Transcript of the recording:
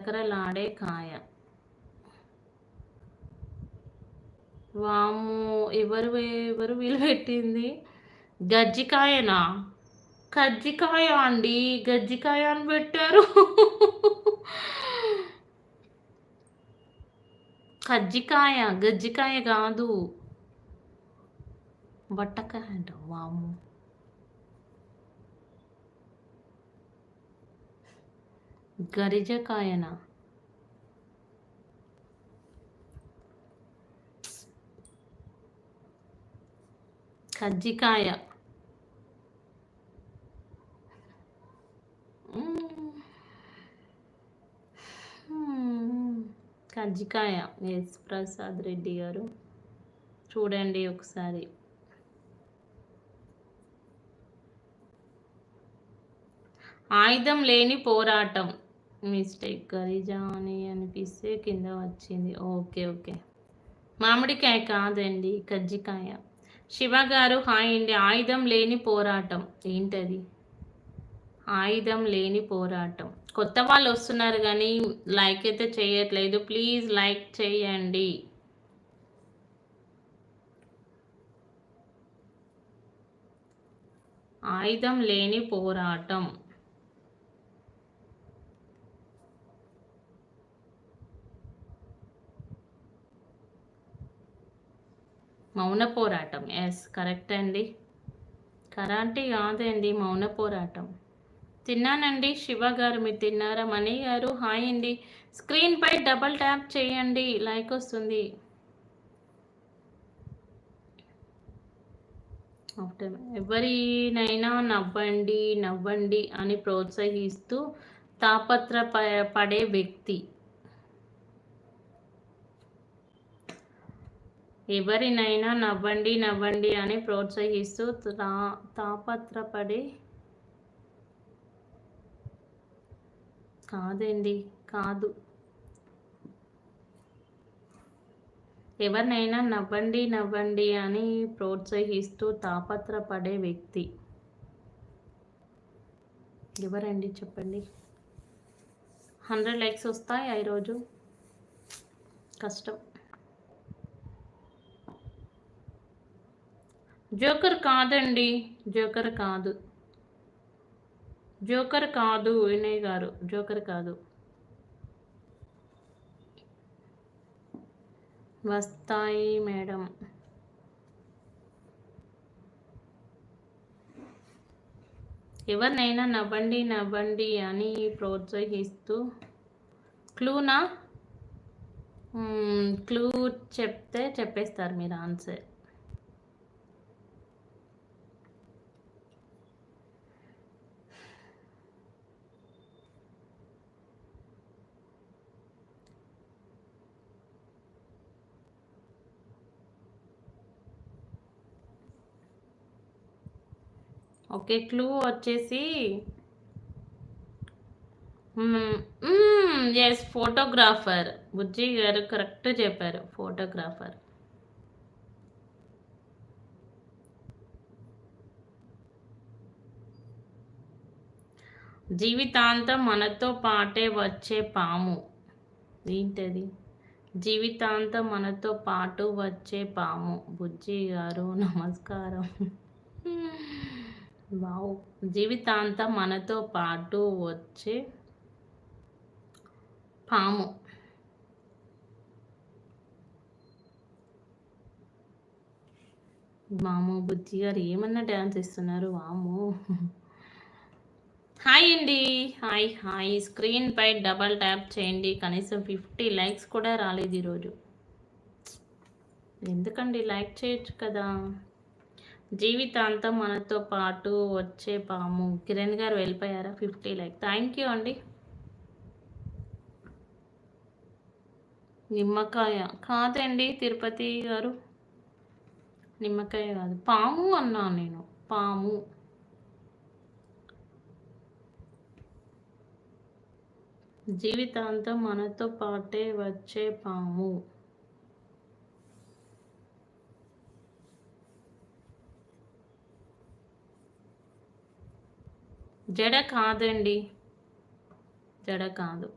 కరకరలాడే కాయ. వాము ఎవరు ఎవరు వీలు పెట్టింది? గజ్జికాయనా? కజ్జికాయ అండి గజ్జికాయ అని పెట్టారు. కజ్జికాయ గజ్జికాయ కాదు. బట్టకాయ అంట. వాము గరిజకాయనా? కజ్జికాయ. కజ్జికాయ. ఎస్ ప్రసాద్ రెడ్డి గారు. చూడండి ఒకసారి. ఆయుధం లేని పోరాటం. మిస్టేక్ గరిజా అని అనిపిస్తే కింద వచ్చింది. Okay okay. మామిడికాయ కాదండి కజ్జికాయ. శివ గారు హాయ్ అండి. ఆయుధం లేని పోరాటం. ఏంటది? ఆయుధం లేని పోరాటం. కొత్త వాళ్ళు వస్తున్నారు కానీ లైక్ అయితే చేయట్లేదు. ప్లీజ్ లైక్ చేయండి. ఆయుధం లేని పోరాటం. మౌన పోరాటం. ఎస్ కరెక్ట్ అండి. కరాంటి కాదండి మౌన పోరాటం. తిన్నానండి శివ గారు మీరు తిన్నారా? మణి గారు హాయ్ అండి. స్క్రీన్పై డబల్ ట్యాప్ చేయండి లైక్ వస్తుంది. ఎవరినైనా నవ్వండి నవ్వండి అని ప్రోత్సహిస్తూ తాపత్ర పడే వ్యక్తి. ఎవరినైనా నవ్వండి నవ్వండి అని ప్రోత్సహిస్తూ తా తాపత్రపడే కాదండి కాదు. ఎవరినైనా నవ్వండి నవ్వండి అని ప్రోత్సహిస్తూ తాపత్రపడే వ్యక్తి. ఎవరండి చెప్పండి? హండ్రెడ్ లైక్స్ వస్తాయి ఈరోజు? కష్టం. జోకర్ కాదండి. జోకర్ కాదు. జోకర్ కాదు వినయ్ గారు. జోకర్ కాదు. వస్తాయి మేడం. ఎవరినైనా నవ్వండి నవ్వండి అని ప్రోత్సహిస్తూ క్లూనా? క్లూ చెప్తే చెప్పేస్తారు మీరు ఆన్సర్. ఓకే క్లూ వచ్చేసి ఎస్ ఫోటోగ్రాఫర్ బుజ్జి గారు కరెక్ట్ చెప్పారు ఫోటోగ్రాఫర్ జీవితాంతం మనతో పాటే వచ్చే పాము. ఏంటది? జీవితాంతం మనతో పాటు వచ్చే పాము. బుజ్జి గారు నమస్కారం. వావ్. జీవితాంతం మనతో పాటు వచ్చే పాము. మాము బుజ్జి గారు ఏమన్నా డ్యాన్స్ ఇస్తున్నారు వాము. హాయ్ అండి. Hi hi. స్క్రీన్ పై డబల్ ట్యాప్ చేయండి. కనీసం ఫిఫ్టీ లైక్స్ కూడా రాలేదు ఈరోజు. ఎందుకండి? లైక్ చేయొచ్చు కదా. జీవితాంతం మనతో పాటు వచ్చే పాము. కిరణ్ గారు వెళ్ళిపోయారా? Fifty like. థ్యాంక్ యూ అండి. నిమ్మకాయ. కాదండి తిరుపతి గారు. నిమ్మకాయ కాదు. పాము అన్నాను నేను. పాము. జీవితాంతం మనతో పాటే వచ్చే పాము. జడ కాదండి. జడ కాదు.